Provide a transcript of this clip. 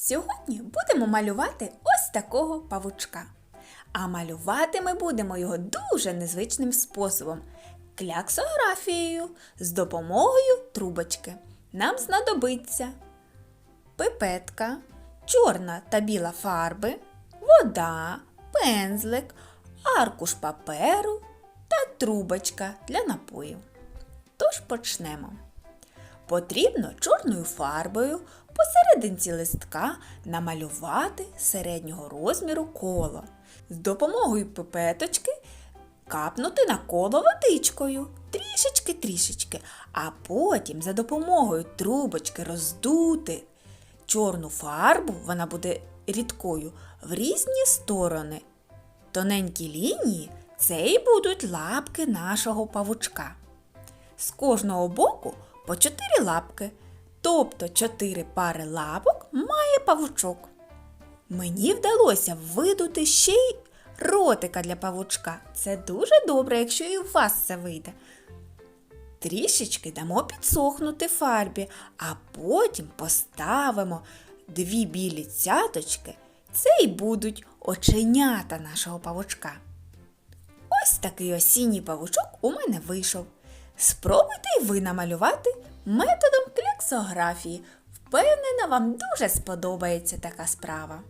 Сьогодні будемо малювати ось такого павучка. А малювати ми будемо його дуже незвичним способом кляксографією з допомогою трубочки. Нам знадобиться пипетка, чорна та біла фарби, вода, пензлик, аркуш паперу та трубочка для напою. Тож почнемо. Потрібно чорною фарбою посерединці листка намалювати середнього розміру коло. З допомогою пипеточки капнути на коло водичкою трішечки-трішечки, а потім за допомогою трубочки роздути чорну фарбу, вона буде рідкою, в різні сторони. Тоненькі лінії це і будуть лапки нашого павучка. З кожного боку по чотири лапки, тобто чотири пари лапок має павучок. Мені вдалося видути ще й ротика для павучка. Це дуже добре, якщо і у вас це вийде. Трішечки дамо підсохнути фарбі, а потім поставимо дві білі цяточки. Це й будуть оченята нашого павучка. Ось такий осінній павучок у мене вийшов. Спробуйте й ви намалювати методом кліксографії. Впевнена, вам дуже сподобається така справа.